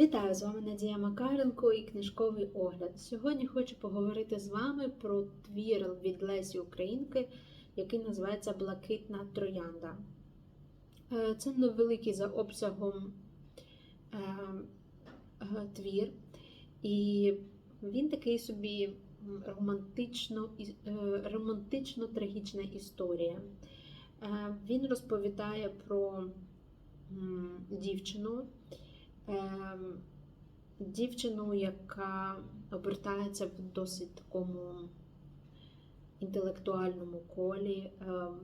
Вітаю з вами Надія Макаренко і книжковий огляд. Сьогодні хочу поговорити з вами про твір від Лесі Українки, який називається Блакитна Троянда. Е, Це невеликий за обсягом е, твір, і він такий собі романтично, е, романтично-трагічна історія. Він розповідає про дівчину. Ем, дівчину, яка обертається в досить такому інтелектуальному колі, ем,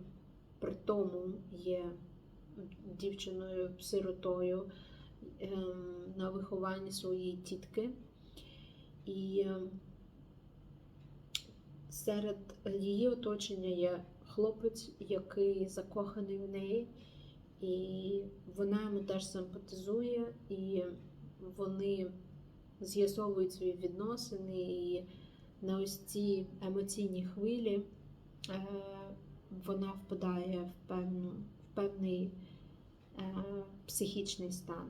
при тому є дівчиною-сиротою ем, на вихованні своєї тітки. І серед її оточення є хлопець, який закоханий в неї. І вона йому теж симпатизує, і вони з'ясовують свої відносини, і на ось ці емоційні хвилі е, вона впадає в, певну, в певний е, психічний стан.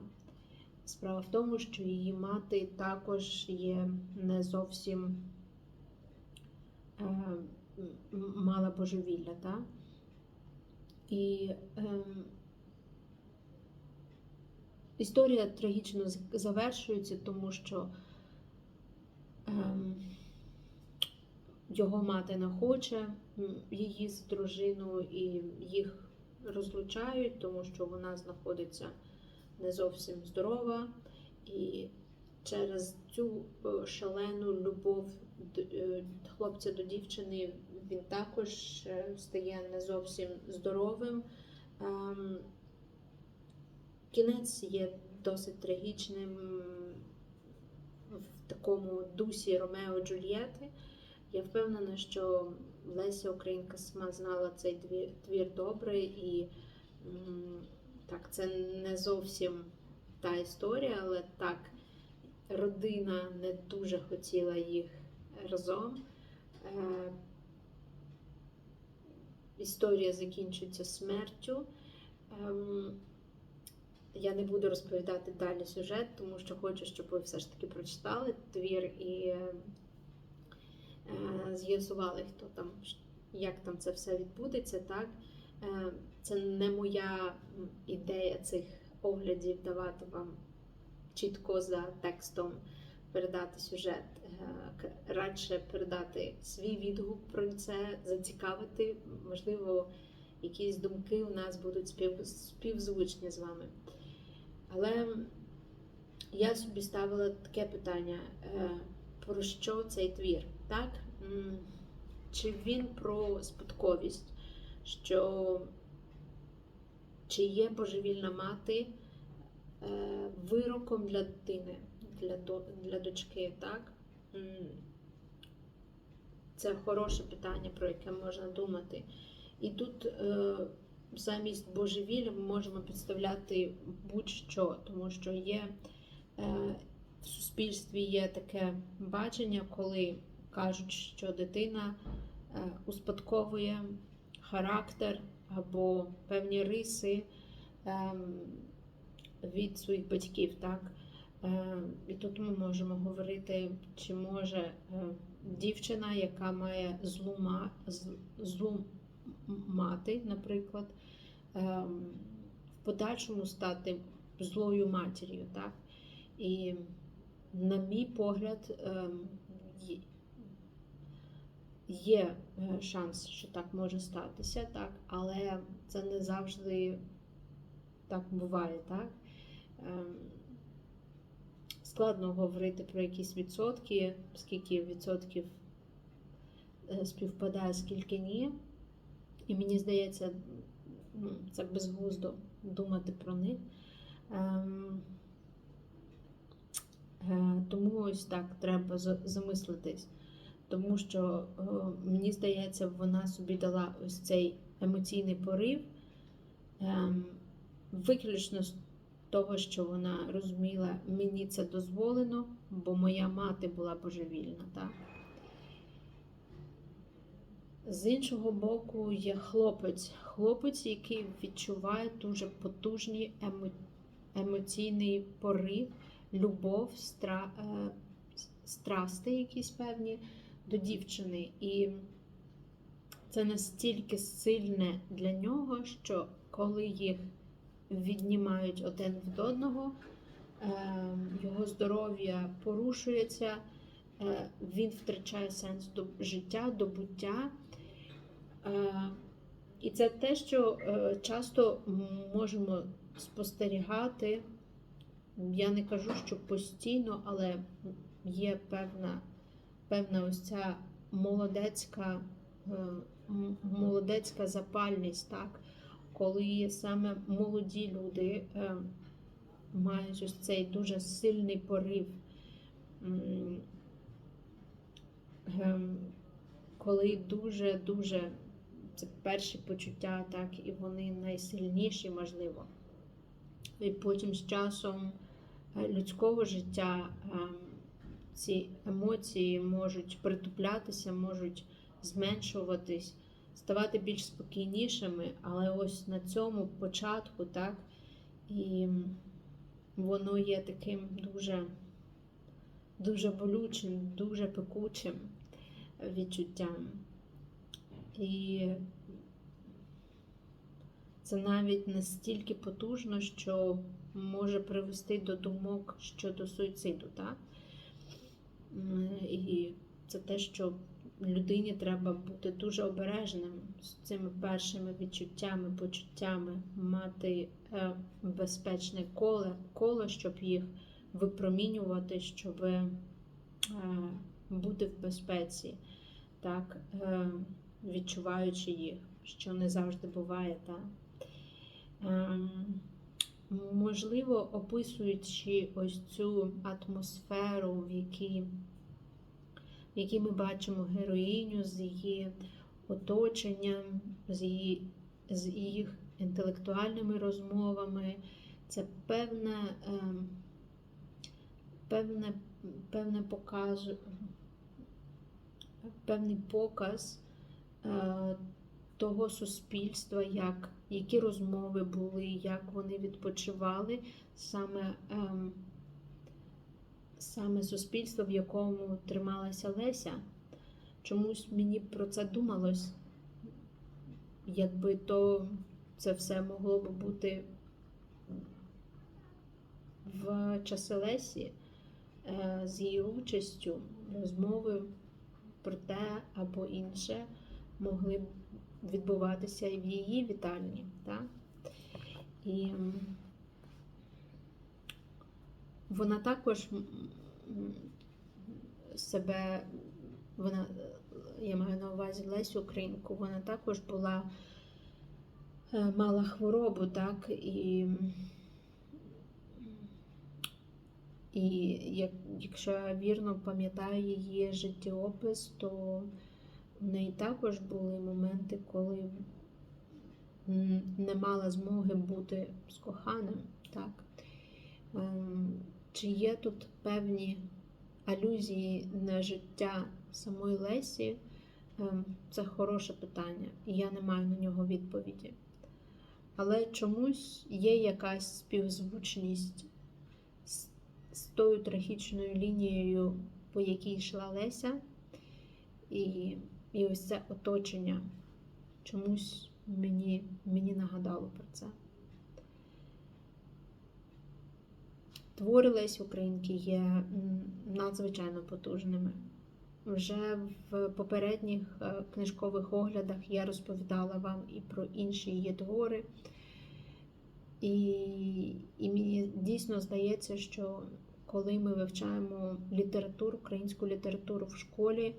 Справа в тому, що її мати також є не зовсім е, мала божевілля. Так? І ем, Історія трагічно завершується, тому що ем, його мати не хоче її з дружиною і їх розлучають, тому що вона знаходиться не зовсім здорова. І через цю е, шалену любов е, хлопця до дівчини він також е, стає не зовсім здоровим. Ем, Кінець є досить трагічним в такому дусі Ромео Джульєти. Я впевнена, що Леся Українка сама знала цей твір добре, і так, це не зовсім та історія, але так, родина не дуже хотіла їх разом. Е, Історія закінчується смертю. Ем, я не буду розповідати далі сюжет, тому що хочу, щоб ви все ж таки прочитали твір і е, з'ясували, хто там, як там це все відбудеться. Так? Е, це не моя ідея цих оглядів давати вам чітко за текстом передати сюжет. Е, Радше передати свій відгук про це, зацікавити, можливо, якісь думки у нас будуть спів, співзвучні з вами. Але я собі ставила таке питання: е, про що цей твір? Так? Чи він про спадковість? Що чи є божевільна мати е, вироком для дитини, для, для дочки? Так? Це хороше питання, про яке можна думати. І тут е, замість божевілля ми можемо підставляти будь-що, тому що є е, в суспільстві є таке бачення, коли кажуть, що дитина е, успадковує характер або певні риси е, від своїх батьків. Так? Е, і тут ми можемо говорити, чи може е, дівчина, яка має злу, злу мати, наприклад, ем, в подальшому стати злою матір'ю. Так? І, на мій погляд, ем, є- е, шанс, що так може статися, так? але це не завжди так буває. Так? Ем, Складно говорити про якісь відсотки, скільки відсотків е, співпадає, скільки ні. І мені здається, ну, це безглуздо думати про них. Ем, е, Тому ось так треба замислитись. Тому що е, мені здається, вона собі дала ось цей емоційний порив, ем, виключно з того, що вона розуміла, мені це дозволено, бо моя мати була божевільна. Так? З іншого боку, є хлопець. Хлопець, який відчуває дуже потужний емо... емоційний порив любов, стра, е, страсти якісь певні до дівчини. І це настільки сильне для нього, що коли їх віднімають один від одного, е, його здоров'я порушується, е, він втрачає сенс до життя, до буття. І це те, що е, часто можемо спостерігати. Я не кажу, що постійно, але є певна, певна ось ця молодецька, е, молодецька запальність, так? коли саме молоді люди е, мають ось цей дуже сильний порив. Ем, Коли дуже-дуже це перші почуття, так, і вони найсильніші, можливо. І потім з часом е, людського життя ем, ці емоції можуть притуплятися, можуть зменшуватись, ставати більш спокійнішими, але ось на цьому початку, так, і воно є таким дуже, дуже болючим, дуже пекучим відчуттям. І це навіть настільки потужно, що може привести до думок щодо суїциду. Так? І це те, що людині треба бути дуже обережним з цими першими відчуттями, почуттями, мати е, безпечне коло, коло, щоб їх випромінювати, щоб е, бути в безпеці, так, е, відчуваючи їх, що не завжди буває. Так? Ем, Можливо, описуючи ось цю атмосферу, в якій, в якій ми бачимо героїню з її оточенням, з її, з їх інтелектуальними розмовами, це певне, ем, певне, певне показ, певний показ того суспільства, як, які розмови були, як вони відпочивали, саме, ем, саме суспільство, в якому трималася Леся. Чомусь мені про це думалось, якби то це все могло б бути в часи Лесі е, з її участю, розмови про те або інше могли б відбуватися і в її вітальні. Так? І вона також себе, вона, я маю на увазі Лесю Українку, вона також була, е, мала хворобу, так, і, і як, якщо я вірно пам'ятаю її життєопис, то в неї також були моменти, коли не мала змоги бути з коханим. Так? Ем, Чи є тут певні алюзії на життя самої Лесі? Ем, Це хороше питання, і я не маю на нього відповіді. Але чомусь є якась співзвучність з, тою трагічною лінією, по якій йшла Леся. І і ось це оточення чомусь мені, мені нагадало про це. Твори Лесі Українки є надзвичайно потужними. Вже в попередніх е, книжкових оглядах я розповідала вам і про інші її твори. І, і мені дійсно здається, що коли ми вивчаємо літературу, українську літературу в школі,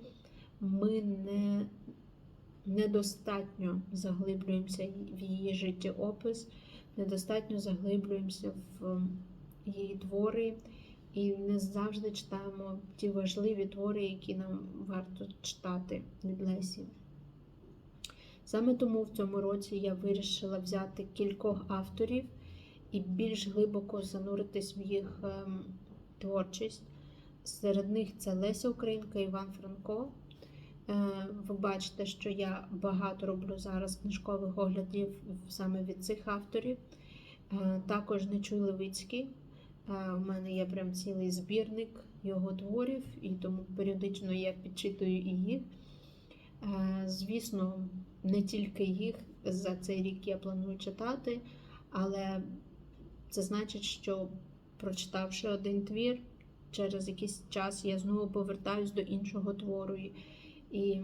ми не, недостатньо заглиблюємося в її життєопис, недостатньо заглиблюємося в її твори і не завжди читаємо ті важливі твори, які нам варто читати від Лесі. Саме тому в цьому році я вирішила взяти кількох авторів і більш глибоко зануритись в їх ем, творчість. Серед них це Леся Українка, Іван Франко. Е, Ви бачите, що я багато роблю зараз книжкових оглядів саме від цих авторів. Е, Також Нечуй Левицький, Е, У мене є прям цілий збірник його творів, і тому періодично я підчитую і їх. Звісно, не тільки їх за цей рік я планую читати, але це значить, що прочитавши один твір, через якийсь час я знову повертаюсь до іншого твору. І,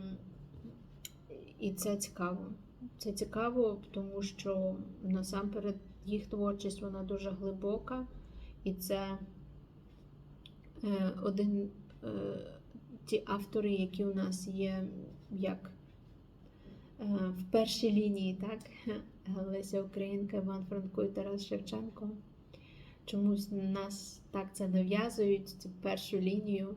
і, це цікаво. Це цікаво, тому що насамперед їх творчість вона дуже глибока, і це е, один е, ті автори, які у нас є як е, в першій лінії, так? Леся Українка, Іван Франко і Тарас Шевченко. Чомусь нас так це нав'язують, цю першу лінію.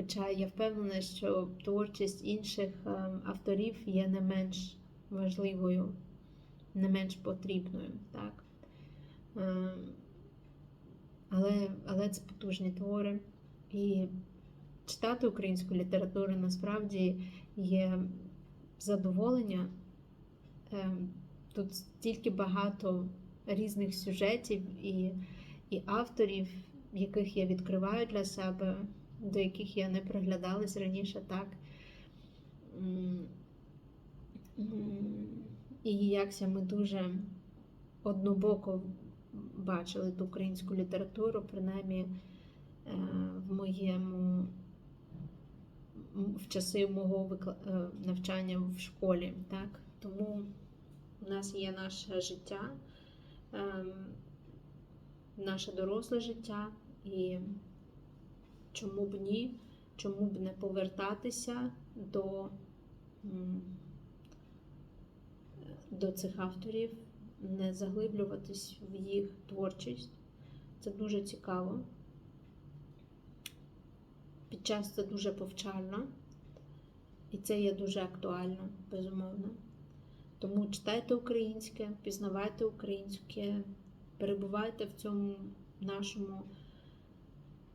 Хоча я впевнена, що творчість інших е, авторів є не менш важливою, не менш потрібною. Так? Е, Але, але це потужні твори. І читати українську літературу насправді є задоволення. Е, Тут стільки багато різних сюжетів і, і авторів, яких я відкриваю для себе, до яких я не приглядалась раніше так. І якся ми дуже однобоко бачили ту українську літературу, принаймні е, в моєму в часи мого е, навчання в школі. Так? Тому у нас є наше життя, ем, наше доросле життя, і чому б ні, чому б не повертатися до, до цих авторів, не заглиблюватись в їх творчість. Це дуже цікаво. Під час це дуже повчально, і це є дуже актуально, безумовно. Тому читайте українське, пізнавайте українське, перебувайте в цьому нашому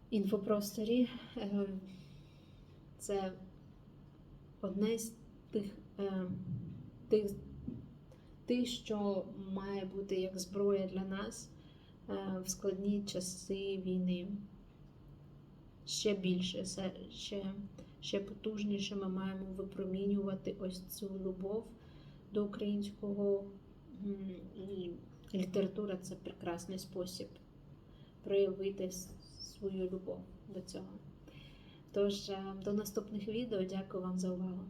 інфопросторі. Е, Це одне з тих, е, тих, тих, що має бути як зброя для нас е, в складні часи війни. Ще більше, ще, ще потужніше ми маємо випромінювати ось цю любов до українського і література це прекрасний спосіб проявити свою любов до цього. Тож, е, до наступних відео. Дякую вам за увагу.